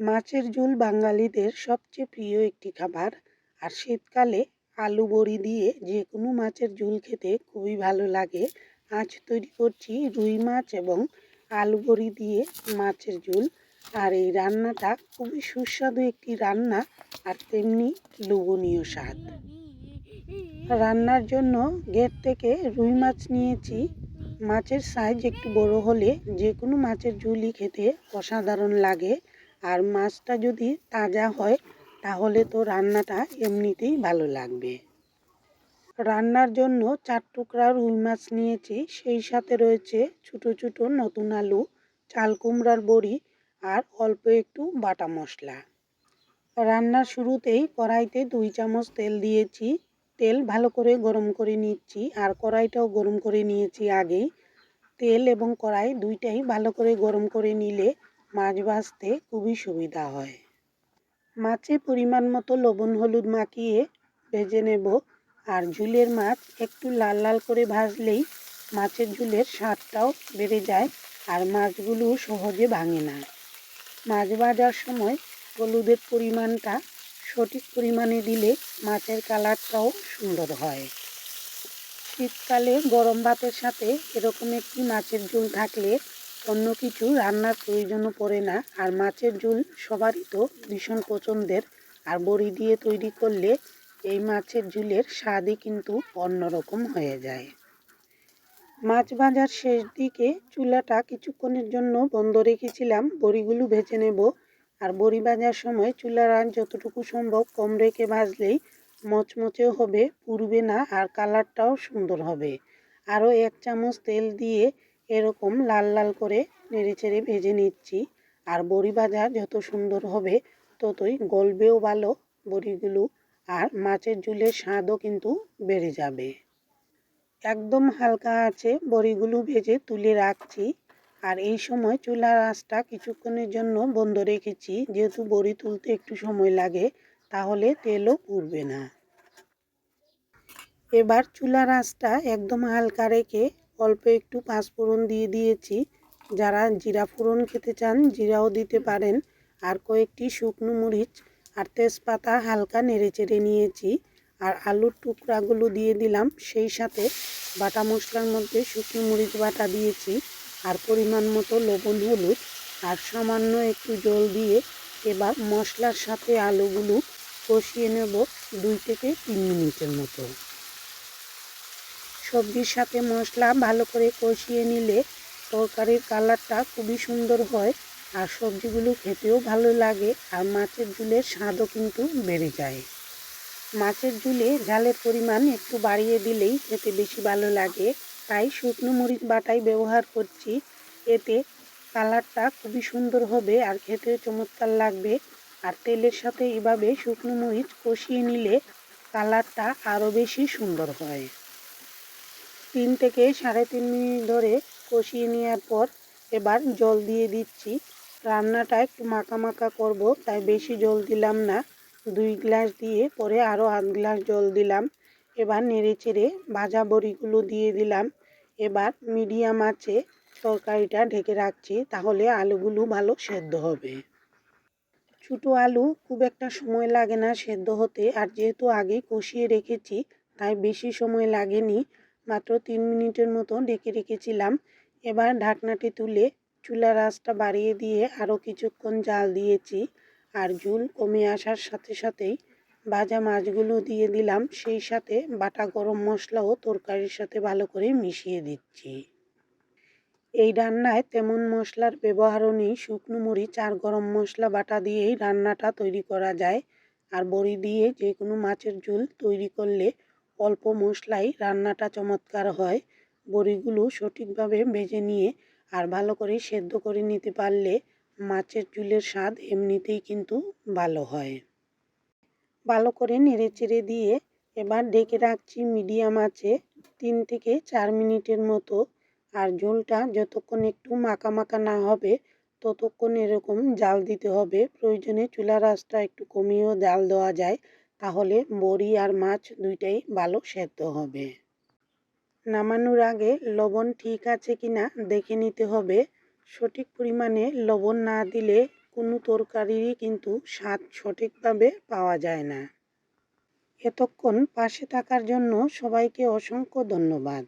মাছের ঝোল বাঙালিদের সবচেয়ে প্রিয় একটি খাবার। আর শীতকালে আলু বড়ি দিয়ে যে কোনো মাছের ঝোল খেতে খুবই ভালো লাগে। আজ তৈরি করছি রুই মাছ এবং আলু বড়ি দিয়ে মাছের ঝোল। আর এই রান্নাটা খুবই সুস্বাদু একটি রান্না আর তেমনি লোভনীয় স্বাদ। রান্নার জন্য গেট থেকে রুই মাছ নিয়েছি। মাছের সাইজ একটু বড় হলে যে কোনো মাছের ঝুলই খেতে অসাধারণ লাগে। আর মাছটা যদি তাজা হয়, তাহলে তো রান্নাটা এমনিতেই ভালো লাগবে। রান্নার জন্য চার টুকরা রুই মাছ নিয়েছি, সেই সাথে রয়েছে ছোটো ছোটো নতুন আলু, চাল কুমড়ার বড়ি আর অল্প একটু বাটা মশলা। রান্নার শুরুতেই কড়াইতে দুই চামচ তেল দিয়েছি। তেল ভালো করে গরম করে নিচ্ছি, আর কড়াইটাও গরম করে নিয়েছি আগেই। তেল এবং কড়াই দুইটাই ভালো করে গরম করে নিলে মাছ ভাজতে খুবই সুবিধা হয়। মাছে পরিমাণ মতো লবণ, হলুদ মাখিয়ে ভেজে নেব আর ঝুলের মাছ একটু লাল লাল করে ভাজলেই মাছের ঝুলের স্বাদটাও বেড়ে যায় আর মাছগুলো সহজে ভাঙে না। মাছ ভাজার সময় হলুদের পরিমাণটা সঠিক পরিমাণে দিলে মাছের কালারটাও সুন্দর হয়। শীতকালে গরম ভাতের সাথে এরকম একটি মাছের ঝোল থাকলে অন্য কিছু রান্নার প্রয়োজনও পড়ে না। আর মাছের ঝোল সবারই তো ভীষণ পছন্দের। আর বড়ি দিয়ে তৈরি করলে এই মাছের ঝুলের স্বাদই কিন্তু অন্যরকম হয়ে যায়। মাছ ভাজার শেষ দিকে চুলাটা কিছুক্ষণের জন্য বন্ধ রেখেছিলাম। বড়িগুলো ভেজে নেব। আর বড়ি ভাজার সময় চুলার আঁচ যতটুকু সম্ভব কম রেখে ভাজলেই মচমচে হবে, পুড়বে না, আর কালারটাও সুন্দর হবে। আরও এক চামচ তেল দিয়ে এরকম লাল লাল করে নেড়েচেড়ে ভেজে নিচ্ছি। আর বড়ি ভাজা যত সুন্দর হবে, ততই গলবেও ভালো বড়িগুলো, আর মাছের ঝুলের স্বাদও কিন্তু বেড়ে যাবে। একদম হালকা আছে বড়িগুলো ভেজে তুলে রাখছি। আর এই সময় চুলার আঁচটা কিছুক্ষণের জন্য বন্ধ রেখেছি। যেহেতু বড়ি তুলতে একটু সময় লাগে, তাহলে তেলও পুড়বে না। এবার চুলার আঁচটা একদম হালকা রেখে অল্প একটু পাঁচফোড়ন দিয়ে দিয়েছি। যারা জিরা ফোড়ন খেতে চান, জিরাও দিতে পারেন। আর কয়েকটি শুকনো মরিচ আর তেজপাতা হালকা নেড়েচেড়ে নিয়েছি। আর আলুর টুকরাগুলো দিয়ে দিলাম। সেই সাথে বাটা মশলার মধ্যে শুকনো মরিচ বাটা দিয়েছি। আর পরিমাণ মতো লবণ, হলুদ আর সামান্য একটু জল দিয়ে এবার মশলার সাথে আলুগুলো কষিয়ে নেব দুই থেকে তিন মিনিটের মতো। সবজির সাথে মশলা ভালো করে কষিয়ে নিলে তরকারির কালারটা খুবই সুন্দর হয় আর সবজিগুলো খেতেও ভালো লাগে আর মাছের ঝুলের স্বাদও কিন্তু বেড়ে যায়। মাছের ঝুলে ঝালের পরিমাণ একটু বাড়িয়ে দিলেই খেতে বেশি ভালো লাগে। তাই শুকনো মরিচ বাটাই ব্যবহার করছি। এতে কালারটা খুবই সুন্দর হবে আর খেতেও চমৎকার লাগবে। আর তেলের সাথে এভাবে শুকনো মরিচ কষিয়ে নিলে কালারটা আরও বেশি সুন্দর হয়। তিন থেকে সাড়ে তিন মিনিট ধরে কষিয়ে নেওয়ার পর এবার জল দিয়ে দিচ্ছি। রান্নাটা একটু মাখা মাখা করব, তাই বেশি জল দিলাম না। দুই গ্লাস দিয়ে পরে আরও আধ গ্লাস জল দিলাম। এবার নেড়ে চেড়ে ভাজা বড়িগুলো দিয়ে দিলাম। এবার মিডিয়াম আছে তরকারিটা ঢেকে রাখছি, তাহলে আলুগুলো ভালো সেদ্ধ হবে। ছোটো আলু খুব একটা সময় লাগে না সেদ্ধ হতে, আর যেহেতু আগে কষিয়ে রেখেছি, তাই বেশি সময় লাগেনি। মাত্র তিন মিনিটের মতো ডেকে রেখেছিলাম। এবার ঢাকনাটি তুলে চুলার আঁচটা বাড়িয়ে দিয়ে আরও কিছুক্ষণ জাল দিয়েছি আর ঝুল কমে আসার সাথে সাথেই ভাজা মাছগুলো দিয়ে দিলাম। সেই সাথে বাটা গরম মশলাও তরকারির সাথে ভালো করে মিশিয়ে দিচ্ছি। এই রান্নায় তেমন মশলার ব্যবহারও নেই। শুকনো মরিচ আর গরম মশলা বাটা দিয়েই রান্নাটা তৈরি করা যায়। আর বড়ি দিয়ে যে কোনো মাছের ঝোল তৈরি করলে অল্প মশলাই, রান্নাটা চমৎকার হয়। বড়িগুলো সঠিকভাবে ভেজে নিয়ে আর ভালো করে সেদ্ধ করে নিতে পারলে মাছের চুলের স্বাদ এমনিতেই কিন্তু ভালো হয়। ভালো করে নেড়ে চেড়ে দিয়ে এবার ডেকে রাখছি মিডিয়াম আছে তিন থেকে চার মিনিটের মতো। আর ঝোলটা যতক্ষণ একটু মাখা মাখা না হবে, ততক্ষণ এরকম জাল দিতে হবে। প্রয়োজনে চুলার আঁচটা একটু কমিয়েও জাল দেওয়া যায়। তাহলে বড়ি আর মাছ দুইটাই ভালো সেদ্ধ হবে। নামানোর আগে লবণ ঠিক আছে কিনা দেখে নিতে হবে। সঠিক পরিমাণে লবণ না দিলে কোনো তরকারিরই কিন্তু স্বাদ সঠিকভাবে পাওয়া যায় না। এতক্ষণ পাশে থাকার জন্য সবাইকে অসংখ্য ধন্যবাদ।